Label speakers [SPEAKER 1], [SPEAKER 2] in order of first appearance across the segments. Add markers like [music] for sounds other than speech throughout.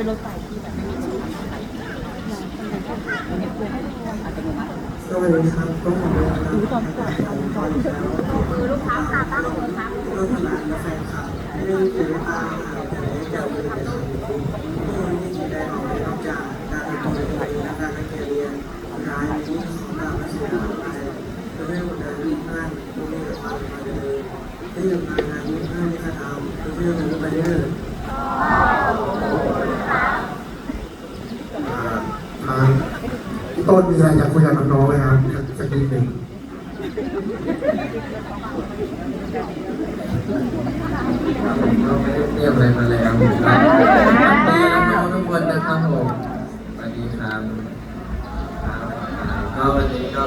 [SPEAKER 1] เป็นรถไฟที่แบบไม่มีชื่ออะไรอัตโนมัติ
[SPEAKER 2] สวัสดีครับก็ผมเป็นนะครับ
[SPEAKER 1] ดูตอนก่อนตอนก่อน
[SPEAKER 3] คือลูกค้าตาตั้งเลยครับ
[SPEAKER 2] ก็ขนาดและแฟนคลับไม่ถือตาต่ได้เจอเป็นประจำทุกคนที่แสดงออกนอกจากการเป็นตัวเองและการให้เกียรติเรียนร้ายนี้ของเราและสิ่งต่างๆจะได้หมดการยิ่งมากตัวนี้กับความาเลยที่อยู่ในงานยิ่งมากในคาถาคือเรื่องของไปเรื่อย
[SPEAKER 4] ทา พี่ต้นมีอะไรอยากคุยกับน้องๆไหมครับสักนิดหนึ่ง
[SPEAKER 5] เราไม่ได้เตรียมอะไรมาแล้วครับดีน้องๆทุกคนนะครับผมสวัสดีครับครับก็วันนี้ก็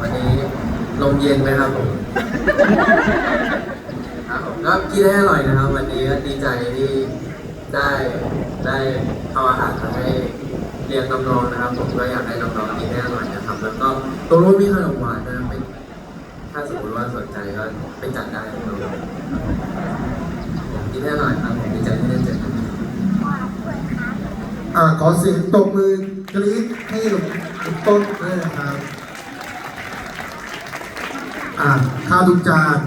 [SPEAKER 5] วันนี้ลมเย็นไหมครับผม ก็กินให้อร่อยนะครับ วันนี้ก็ดีใจที่ได้ได้ทำอาหารมาให้เลี้ยงน้องๆนะครับ ผมก็อยากให้น้องๆกินให้อร่อยนะครับ แล้วก็ตรงนู้นมีขนมหวานนะครับเป็นถ้าสมมติว่าสนใจก็ไปจัดได้ครับผมกินให้อร่อยครับผมดีใจที่ได้เจอกัน
[SPEAKER 4] อ่าขอเสียงตบมือกรี๊ดให้กับต้นด้วยนะครับอ่าข้าวทุกจาน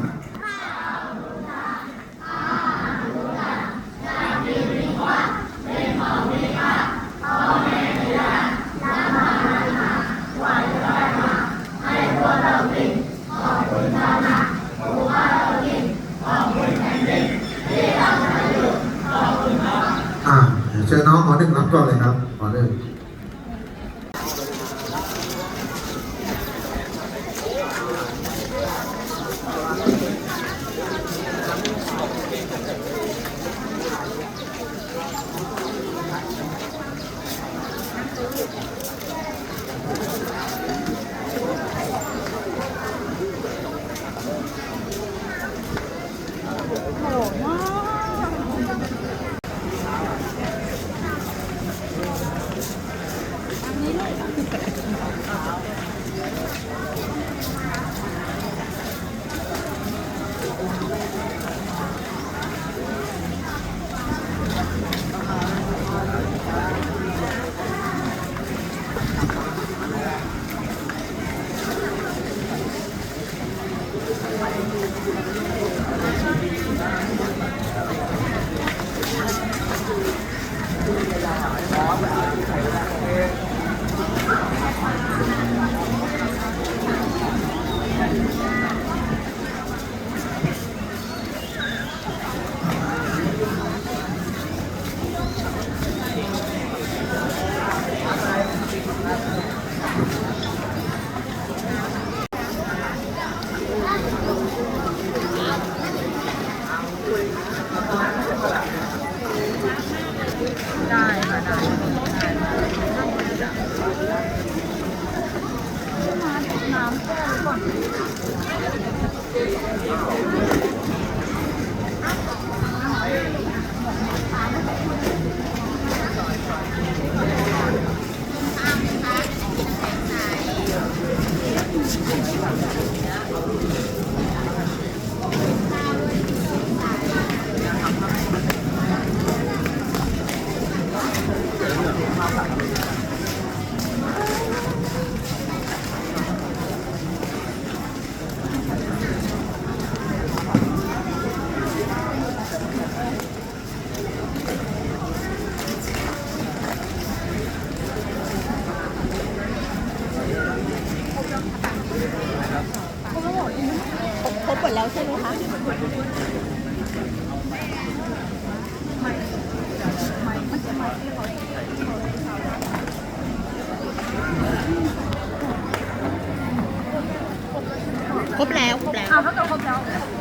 [SPEAKER 1] แล้วครบแล้ว
[SPEAKER 3] อ้าวถ้าเกิดครบแล้ว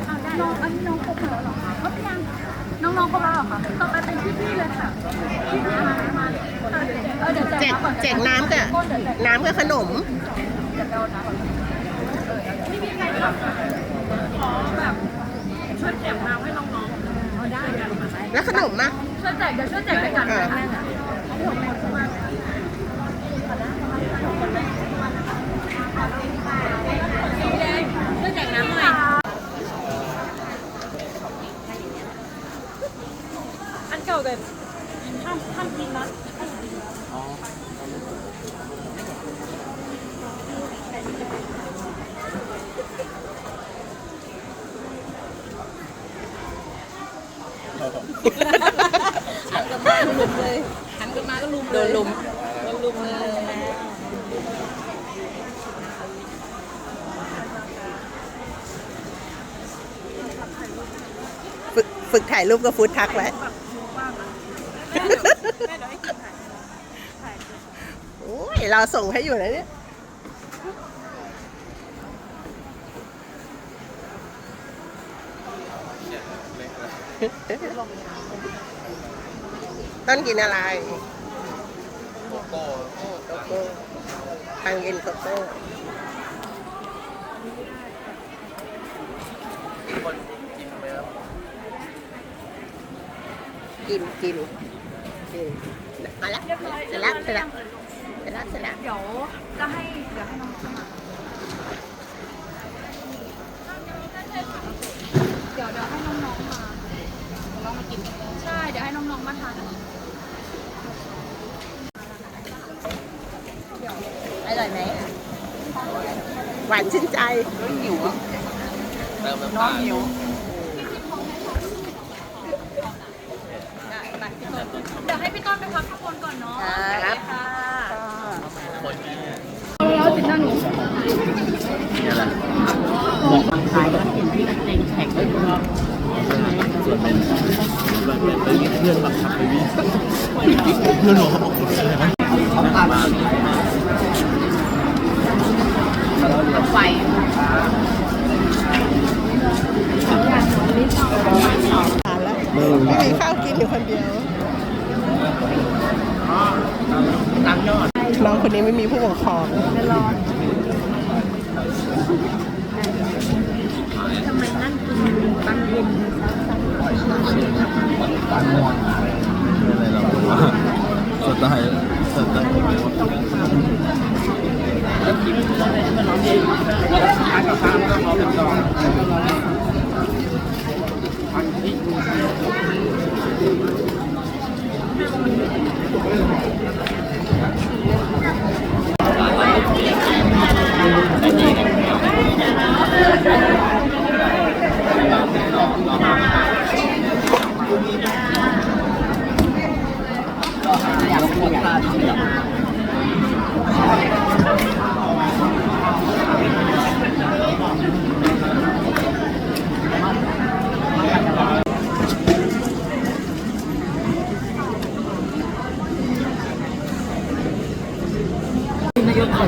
[SPEAKER 3] อ้าวได้น้องอันนี้น้องครบแล้วเหรอคะครบยังน้องๆครบแล้วเหรอคะต่อไปเป็นพี่ๆเลยค่ะพี่ๆมามาเออเดี๋ยว
[SPEAKER 1] แจก
[SPEAKER 3] ก่อน
[SPEAKER 1] แจกน้ำกับน้ำกับขนม
[SPEAKER 3] เดี๋ยวไปเอาน้ำก่อนเออไม่มีใครรับขอแบบช่วยแจกน้ำให้น้องๆเอาได้กันมา
[SPEAKER 1] แล้วขนมอะ
[SPEAKER 3] ช่วยแจกเดี๋ยวช่วยแจกด้วยกันนะคะสีแดงช่วยแจกน้ำหน่อย
[SPEAKER 6] ยวแต่ห้ามห้ามกินนะ หันกลับมาก็ลุมเลยหัน
[SPEAKER 3] กลับมาก็ลุม
[SPEAKER 1] โดนลุม โดนลุมเลยฝึกถ่ายรูปก็ฟูดทักไว้วโอ้ยเราส่งให้อยู่นะเนี่ย ลงไปหา ต้นกินอะไรโกโก้โกโก้ทางกินโกโก้กินกินกินมาแล้วเสร็จแล้วเสร็จแล้วเสร็จแล้วเสร็จแล้ว
[SPEAKER 6] เดี๋ยวจะให้เดี๋ยวให้น้องเดี๋ยวเดี๋ยวให้น้องๆมาน้องมากิน ใช่ เดี๋ยวให้น้องๆมาทาน
[SPEAKER 1] อร่อยไหม หวานชื่นใจ
[SPEAKER 6] น้องหิวเดี๋ยวให้พี่ต้นไปพักข้างบนก่อนเนาะ
[SPEAKER 1] ครับ
[SPEAKER 6] ค่ะแล้วติดหน้าหนู
[SPEAKER 1] ทานแล้วไม่ มีข้าวกินอยู่คนเดียวน้องคนนี้ไม่มีผู้ปกครอง
[SPEAKER 7] ส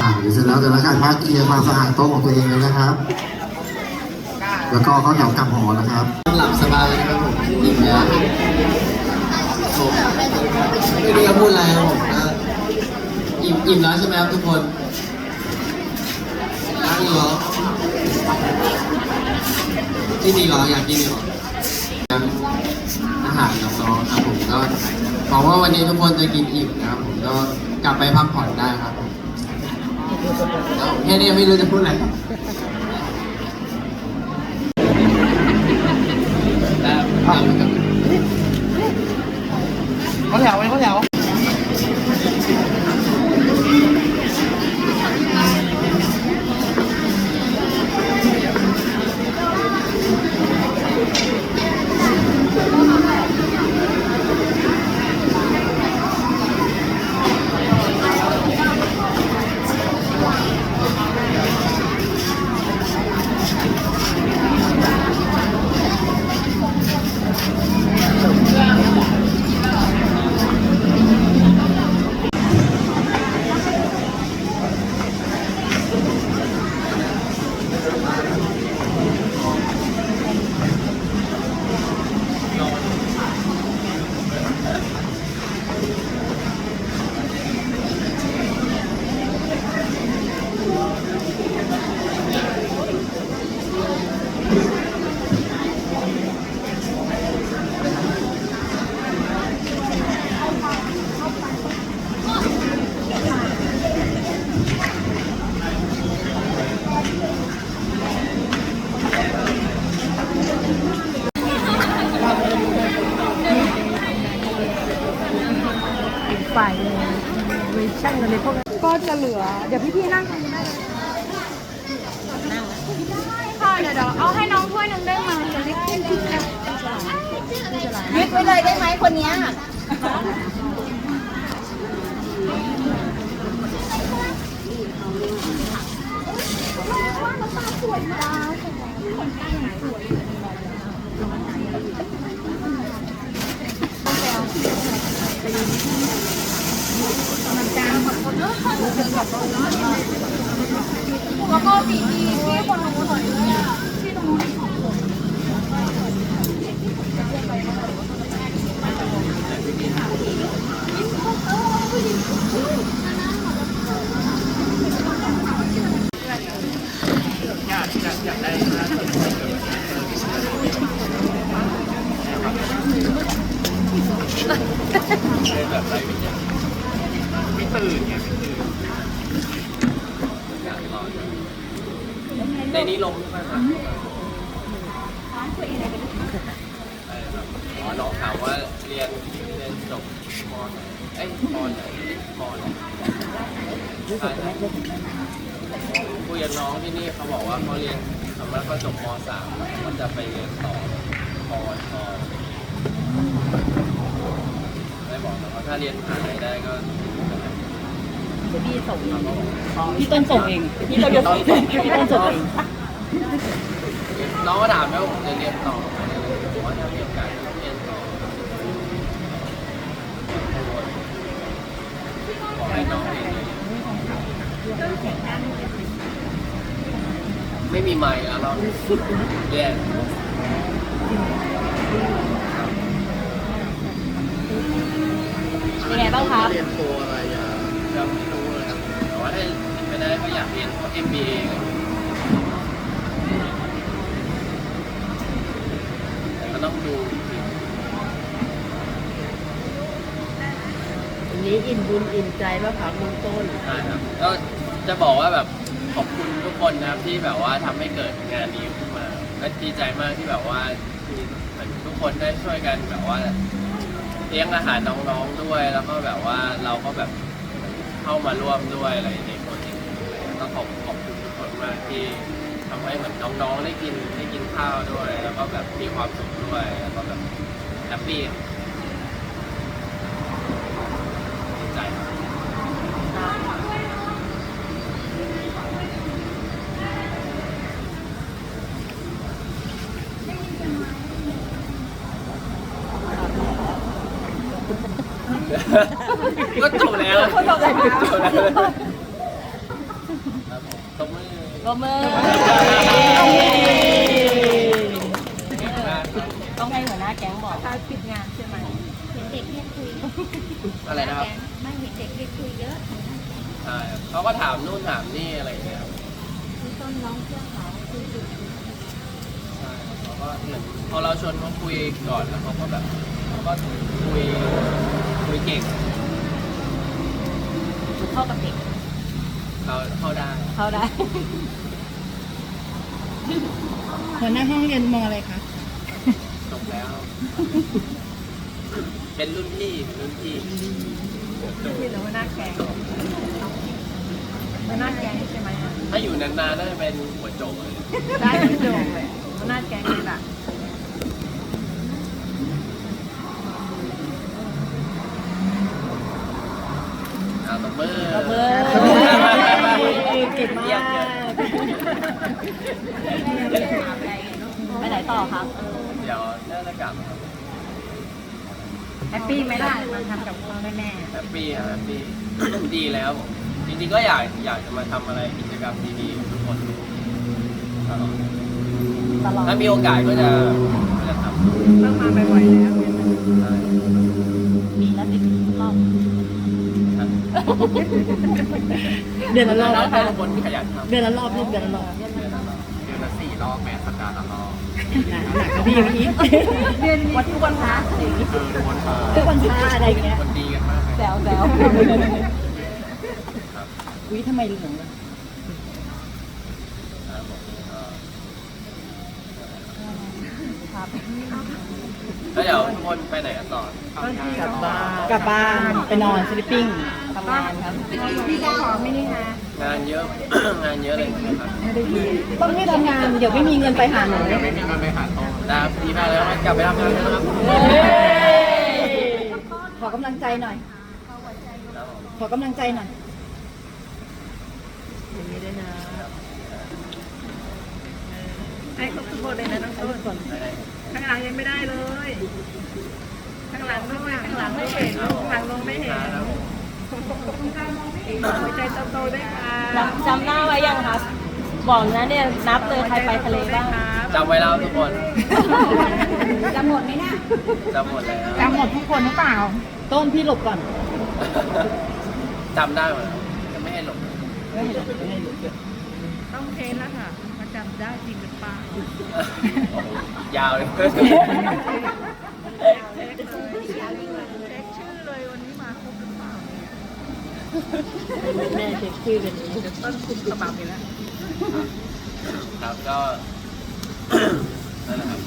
[SPEAKER 4] อ่าเดี๋ยวเสร็จแล้วแต่ละการพักเคลียร์ความสะอาดโต๊ะของตัวเองเลยนะครับ แล้วก็เข้าแถวกลับหอนะครับ
[SPEAKER 7] หลับสบายนะครับผมอิ่มแล้วผมไม่รู้จะพูดอะไรครับผมอิ่มอิ่มแล้วใช่ไหมครับทุกคนรักเหรอที่นี่เหรออยากกินเหรออาหารน้องๆครับผมก็หวังว่าวันนี้ทุกคนจะกินอิ่มนะครับผมก็กลับไปพักผ่อนได้ครับผม แล้วแค่นี้ไม่รู้จะพูดอะไร
[SPEAKER 8] เขาแถวไปเขาแถว
[SPEAKER 3] ฝ่ายเวชั่นอะไรพวกนั้นก็จะเหลือ เดี๋ยวพี่ๆนั่งตรงนี้ได้เลยนั่งค่ะเดี๋ยวเดี๋ยวเอาให้น้องถ้วยหนึ่งได้ไหมจะเล็กขึ้นขึ้นแล้ว
[SPEAKER 9] ยึดไว้เลยได้ไหมคนเนี้ย
[SPEAKER 3] แล้วก็ปีที่ที่คนรู้หน่อยที่ตรงนู้นสองคน
[SPEAKER 5] นี้ลงใช่ไหมครับอ๋อน้องถามว่าเรียนเรียนจบมไหนเอ้ยมไหนมไหนใช่ครับคุยกับน้องที่นี่เขาบอกว่าเขาเรียนสมมติเขาจบมสามเขาจะไปเรียนต่อปวชได้บอกนะว่า ถ้าเรียนมหาลัยได้ก็
[SPEAKER 9] พี่ส่ง
[SPEAKER 5] เขาก็บอก
[SPEAKER 9] พี่ต้นส่งเองพี่ต้นส่งเองพี่ต้นส่งเอง
[SPEAKER 5] น้องก็ถามแล้วผมจะเรียนต่อไหมผมว่าถ้ามีโอกาสก็เรียนต่อขอให้น้องเรียนเลยไม่มีไมค์แล้วเราเรียน
[SPEAKER 9] เป็นไงบ้างครับ
[SPEAKER 1] เรียนโทอะไรอะ
[SPEAKER 5] ยังไม่รู้เลยครับแต่ว่าถ้าเป็นไปได้ก็อยากเรียนพวก MBA กันแต่ก็ต้องดูอีกที
[SPEAKER 9] วันนี้อิ่มบุญอิ่มใจมากครับลุงต้น
[SPEAKER 5] ใช่ครับก็จะบอกว่าแบบขอบคุณทุกคนนะครับที่แบบว่าทำให้เกิดงานนี้ขึ้นมาก็ดีใจมากที่แบบว่าเหมือนทุกคนได้ช่วยกันแบบว่า เลี้ยงอาหารน้องๆด้วย แล้วก็แบบว่าเราก็แบบเข้ามาร่วมด้วยอะไรในโปรเจกต์นี้ก็ขอบขอบคุณทุกคนมากที่ทำให้เหมือนน้องๆได้กินได้กินข้าวด้วย แล้วก็แบบมีความสุขด้วยแล้วก็แบบแฮปปี้ดีใจครับ ก็จบแล้วจบแล้วจบแล้วครับผมตบมือ
[SPEAKER 9] รบมือ
[SPEAKER 5] เก่งมากครับ
[SPEAKER 9] ต้องให้หัวหน้าแก๊งบอก
[SPEAKER 3] ถ้าปิดงานใช่ไหม
[SPEAKER 6] เด็กเรียกคุย
[SPEAKER 5] อะไรนะครับ
[SPEAKER 6] ไม่เห็นเด็กเรียกคุยเยอะ
[SPEAKER 5] ใช่ครับเขาก็ถามนู่นถามนี่อะไรอย่างเงี้ยครับ
[SPEAKER 6] มีต้นร้องเพื่อเขาคุยอยู่
[SPEAKER 5] ใช่ครับเขาก็เหมือนพอเราชวนเขาคุยก่อนแล้วเขาก็แบบเขาก็คุย คุยเก่ง
[SPEAKER 9] เข้ากับเด็ก
[SPEAKER 5] เขาเข้าได้
[SPEAKER 9] เข้าได้
[SPEAKER 3] หัวหน้าห้องเรียนมออะไรคะ
[SPEAKER 5] จบแล้ว เป็นรุ่นพี่เป็นรุ่นพี่
[SPEAKER 3] ที่หรือหัวหน้าแก๊งหัวหน้าแก๊งใช่ไหมอะ
[SPEAKER 5] ถ้าอยู่นานๆน่าจะเป็นหัวโจกเลย
[SPEAKER 3] ได้ที่โดงเลยหัวหน้าแก๊งนี่แหละ
[SPEAKER 5] อ่าตบมือ
[SPEAKER 9] ตบมือเก่งมาก
[SPEAKER 5] เยี่ยมเยี่ยม
[SPEAKER 9] ไปไหนต่อครับ
[SPEAKER 5] เดี๋ยวน่าจะกลับครับ
[SPEAKER 3] แฮปปี้ไหมล่ะมาทำกับพ่อแม่
[SPEAKER 5] แฮปปี้ครับแฮปปี้ดีแล้วผมจริงๆก็อยากอยากจะมาทำอะไรกิจกรรมดีๆทุกคนตลอดถ้ามีโอกาสก็จะก็จะทำ
[SPEAKER 3] ต้องมาบ่อยๆแล้ว
[SPEAKER 5] ใช่
[SPEAKER 9] มีละสิบรอบ เดือนละรอบ
[SPEAKER 5] แล้ว
[SPEAKER 9] นะ
[SPEAKER 5] แต่
[SPEAKER 9] คะ
[SPEAKER 5] ละคนขยันทำ
[SPEAKER 9] เดือนละรอบลูกเดือนละรอบ
[SPEAKER 5] เดือนละรอบเดือนละสี่รอบแม้สัปดาห์ละรอบ
[SPEAKER 9] หนักกับพี่วันนี้วันทุกวันพระ
[SPEAKER 5] เออทุกคนมา
[SPEAKER 9] ทุกวันพระอะไรอย่างเงี้ย
[SPEAKER 5] คนดีกันมากเลย
[SPEAKER 9] แซวแซว
[SPEAKER 5] ครับ
[SPEAKER 9] อุ้ยทำไมเหลืองล่ะ
[SPEAKER 5] ครับผมก็
[SPEAKER 9] ครับ
[SPEAKER 5] แล้วเดี๋ยวทุกคนไปไหนกันต่อ
[SPEAKER 9] กลับบ้าน
[SPEAKER 10] กลับบ้านไปนอนสลิปปิ้ง
[SPEAKER 9] ทำงานครับ
[SPEAKER 5] งานเยอะ งานเยอะเลยนะครับ
[SPEAKER 10] ต้องให้ทำงานเดี๋ยวไม่มีเงินไปหาหนู
[SPEAKER 5] ไม่มีมันไปหาต่อนะครับดีมากแล้วกลับไปทำงานกันนะครับ
[SPEAKER 10] ขอกำลังใจหน่อย ขอกำลังใจหน่อย
[SPEAKER 9] อย่างนี้ด้วยนะ
[SPEAKER 3] ให้ครบทุกคนเลยนะน้องต้น ข้างหลังยังไม่ได้เลย ข้างหลังด้วยข้างหลังไม่เห็นข้างหลังลงไม่เห็นหัวใจโตๆด้วยค่ะ
[SPEAKER 9] จำจำหน้าไว้ยังครับบอกนะเนี่ยนับเลยใครไปทะเลบ้าง
[SPEAKER 5] จำไว้แล้วทุกคน
[SPEAKER 10] จะหมดไหมเนี่ย
[SPEAKER 5] จำหมดแล้ว
[SPEAKER 10] จำหมดทุกคนหรือเปล่า ต้นพี่หลบก่อน
[SPEAKER 5] จำได้หมดแล้วยังไม่ให้หลบ
[SPEAKER 3] ต้องเทสแล้วค่ะว่า จำได้จริงหรือเปล่า
[SPEAKER 5] ยาวเลย
[SPEAKER 3] เช็คเลยเช็คชื่อเลยวันนี้มาครบหรือเปล่า
[SPEAKER 9] แม่เช็คชื่อกัน
[SPEAKER 3] เดี๋ยวต้นคุมกระเป๋าไปแล้ว
[SPEAKER 5] ครับก็ นั่นแหละครับ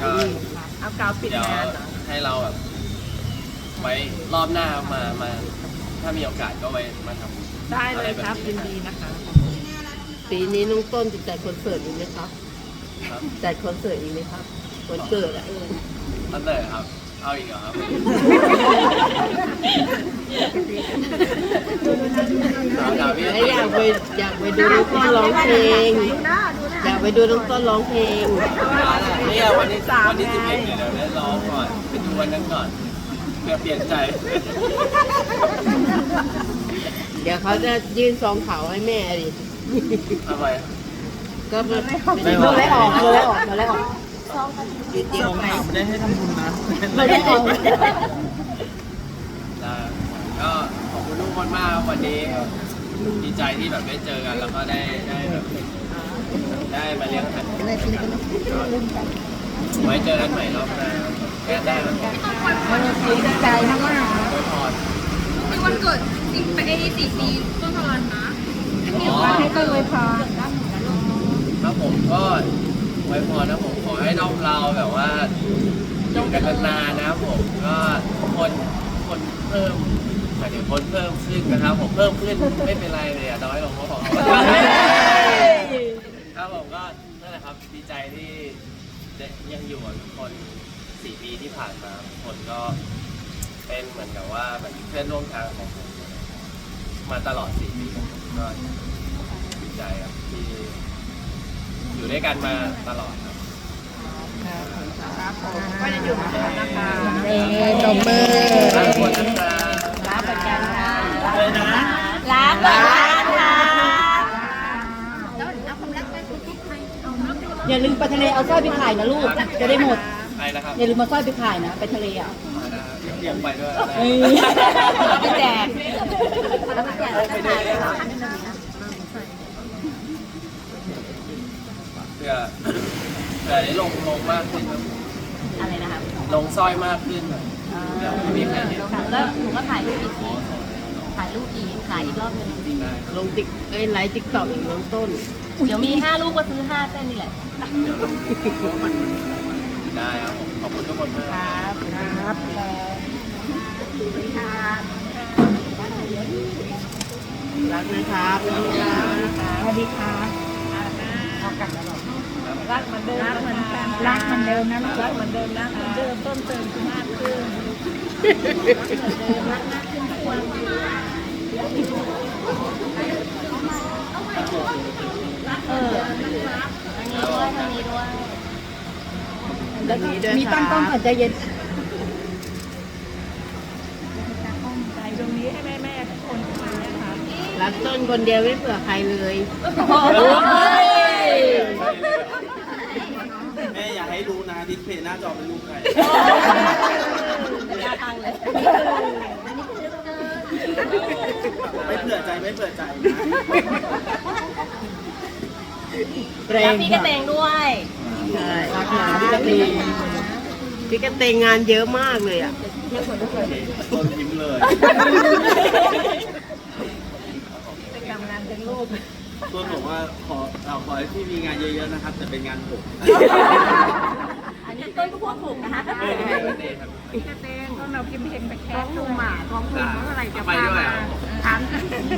[SPEAKER 5] ก็
[SPEAKER 3] เอากาวปิด
[SPEAKER 5] เดี๋ยว
[SPEAKER 3] งานเหรอ
[SPEAKER 5] ให้เราแบบไว้รอบหน้ามามา ถ้ามีโอกาสก็ไว้มาทำ
[SPEAKER 3] ได้เลยครับ
[SPEAKER 5] อะ
[SPEAKER 3] ยิน
[SPEAKER 5] ไแดี
[SPEAKER 3] นะคะ
[SPEAKER 9] ปีนี้น้องต้นจะจัดคอนเสิร์ตอีกไหมครับ
[SPEAKER 5] ครับ
[SPEAKER 9] จัดคอนเสิร์ตอีกไหมครับวันเกิดอะ
[SPEAKER 5] ตั้งแต่ครับ เอาอีกเหรอครับถามพี่
[SPEAKER 9] แล้วอยากไปอยากไปดูน้องต้นร้องเพลง อยากไปดูน้องต้นร้องเพลง
[SPEAKER 5] เนี่ยวันนี้วันที่สิบเอ็ดเดี๋ยวได้ร้องก่อนไปดูวันนั้นก่อนเพื่อเปลี่ยนใจ
[SPEAKER 9] เดี๋ยวเขาจะยื่นซองเขาวให้แม่ดิ
[SPEAKER 5] ทำไม
[SPEAKER 9] ก็ไม่
[SPEAKER 5] ไม่
[SPEAKER 10] โด
[SPEAKER 5] ว่า
[SPEAKER 10] นไล่ออกโดนไล่ออกโดนไล่ออก
[SPEAKER 9] เดียวไป
[SPEAKER 2] ไม่ได้ให้ทำบุญนะ
[SPEAKER 10] โดนไล่ออก
[SPEAKER 5] ได้ก็ขอบคุณทุกคนมากวันนี้ดีใจที่แบบได้เจอกันแล้วก็ได้ได้แบบได้มาเลี้ยงกันไว้เจอกันใหม่รอบหน้าแค่ได้แล้วก็
[SPEAKER 10] ดีใจมาก
[SPEAKER 5] โวยพร
[SPEAKER 6] เป็นวันเกิดสิบปีสี่ปีต้นทวันนะ
[SPEAKER 5] อ๋อ
[SPEAKER 10] ๆให้ต้นไว้พร
[SPEAKER 5] ครับผมก็ไว้พรนะผมขอให้น้องเราแบบว่าอยู่กันนานๆนะครับผมก็คนคนเพิ่มหมายถึงคนเพิ่มขึ้นนะครับ ผมเพิ่มขึ้นไม่เป็นไรเลยอะน้อยลงก็พอครับผมก็นั่นแหละครับดีใจที่ได้ยังอยู่กับทุกคนสี่ปีที่ผ่านมาทุกคนก็เป็นเหมือนกับว่าแบบเพื่อนร่วมทางของผมมาตลอดสี่ปีก็ ใจครับที่อยู่ด้วยกันมาตลอดครับ
[SPEAKER 3] ก็จะอยู่เหมือนเดิมนะคะ
[SPEAKER 10] เอ๊ตบมือ
[SPEAKER 5] รักทุกคนนะครับ
[SPEAKER 9] รักประกันค่ะ
[SPEAKER 5] เลยนะ
[SPEAKER 9] รักประกันค่ะ
[SPEAKER 10] อย่าลืมไปทะเลเอาสร้อยไปขายนะลูกจะได้หมด
[SPEAKER 5] ไปนะครับ
[SPEAKER 10] อย่าลืมมาสร้อยไปขายนะ ไปทะเลอะ
[SPEAKER 5] เตรียมไปด้วย
[SPEAKER 10] เอ้ย
[SPEAKER 9] ไปแจก
[SPEAKER 5] ไปด้วย เพื่อเพื่อได้ลงลงมากขึ้นครับ
[SPEAKER 9] อะไรนะครับ
[SPEAKER 5] ลงสร้อยมากขึ้นเดี๋ยวไม่มีใครเห็น
[SPEAKER 9] แล้วหนูก็ถ่ายรูปอีกทีถ่ายรูปอีกถ่ายอีกรอบหนึง
[SPEAKER 5] ได้
[SPEAKER 9] ลงติ๊กเอ้ยไลฟ์ติ๊กต็อกอีกน้องต้น เดี๋ยวมีห้าลูกก็ซื้อห้าเส้นนี่แหละ
[SPEAKER 5] ได้ครับผมขอบคุณทุกคนมาก
[SPEAKER 9] ครับรักนะครับรักนะครับ
[SPEAKER 10] สวัสดีค่ะ
[SPEAKER 3] รักเหมือนเดิมรักเหมือนกัน
[SPEAKER 10] รักเหมือนเดิมนะลูก
[SPEAKER 3] รักเหมือนเดิมนะเหมือนเดิมต้นเติมมากขึ้น
[SPEAKER 9] เออทางนี้ด้วยทางนี้ด้วย
[SPEAKER 10] แล้ว
[SPEAKER 9] มีด้วย
[SPEAKER 10] มีตั้งกล้อง
[SPEAKER 9] ค่ะ
[SPEAKER 10] ก่อนใจเย็น
[SPEAKER 3] ใจตรงนี้ให้แม่แม่ทุกคนเข้ามานะคะ
[SPEAKER 9] รักต้นคนเดียวไม่เผื่อใครเลย
[SPEAKER 2] แม่อย่าให้รู้นะดิสเพย์หน้าจอเป็นรูปใคร
[SPEAKER 9] ยาทางเลย
[SPEAKER 2] ไม่เผื่อใจไม่เผื่อใจนะ
[SPEAKER 10] เกร
[SPEAKER 9] รัก
[SPEAKER 10] ง
[SPEAKER 9] พี่กระเตงด้วยใช่รักนะพี่กระเตงพี่กระเตงงานเยอะมากเลยอะ
[SPEAKER 2] ต้นยิ้มเลย
[SPEAKER 3] เป็นกำลังเป็นลูก
[SPEAKER 2] ต้นบอกว่าขอเราขอให้พี่มีงานเยอะๆนะครับแต่เป็นงานผม
[SPEAKER 9] อัน
[SPEAKER 10] นนี้ต้นก็พูดถูกนะคะ
[SPEAKER 3] ต้องเราพิมพ์เพลงไปแคสลุงหมาท้องลุงเมื่อไหร่จะ
[SPEAKER 5] ไปด้วย
[SPEAKER 3] มา
[SPEAKER 5] อะ
[SPEAKER 3] ถาม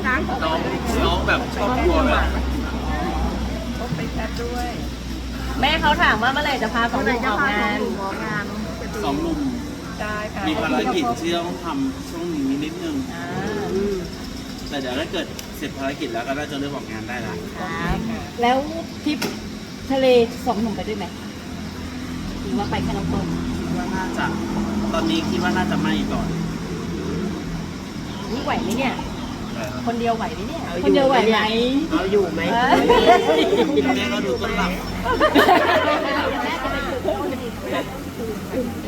[SPEAKER 3] ถาม
[SPEAKER 5] น้องน้องแบบชอบกลัวแบบ
[SPEAKER 3] ไปแคสด้วย
[SPEAKER 10] แม่เขาถามว่าเมื่อไหร่จะพาสองหนุ่มออกงาน
[SPEAKER 3] ออกงาน
[SPEAKER 11] สองหนุ่ม
[SPEAKER 3] ได้ค่ะ
[SPEAKER 11] มีภารกิจที่ต้องทำช่วงนี้นิดนึง แต่เดี๋ยวถ้าเกิดเสร็จภารกิจแล้วก็น่าจะเริ่มออกงานได้ละ
[SPEAKER 10] แล้วทริปทะเลสองหนุ่มไปด้วยไหมหรือว่าไปแค่น้องต้น
[SPEAKER 11] คิดว่าน่าจะ ตอนนี้คิดว่าน่าจะไม่ก่อน
[SPEAKER 10] นี่ไหวไหมเนี่ย คนเดียวไหวไหมเนี่ยคนเดียวไหวไหม
[SPEAKER 12] เอาอยู่ไหม
[SPEAKER 10] เออ
[SPEAKER 11] แม่ก็ดูต้นหลับ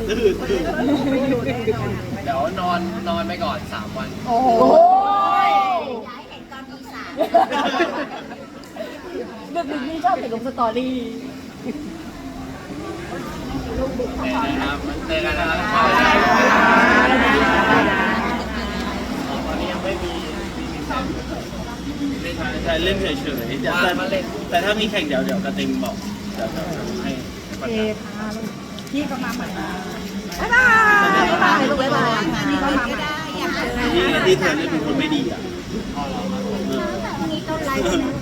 [SPEAKER 11] ตื่นตื่น
[SPEAKER 5] เดี๋ยวนอนนอนไปก่อนสามวัน
[SPEAKER 10] โอ้โห ดึกดึกนี่ชอบเห็นลงสตอรี่
[SPEAKER 5] นะครับเจอกันนะครับตอนนี้ยังไม่มี
[SPEAKER 11] ใช่เล่นเฉยๆแต่แต่แต่ถ้ามีแข่งเดี๋ยวเดี๋ยวกระต็งบอกเดี๋ยวจะให้ประกาศ
[SPEAKER 3] พี่ก็มาใหม่
[SPEAKER 10] บ๊ายบายบ๊ายบายลูกบ๊ายบาย
[SPEAKER 3] พี่ก็มาใหม่
[SPEAKER 11] นี่ไงที่เธอเล่นเป็นคนไม่ดีอะ Thank [laughs] you.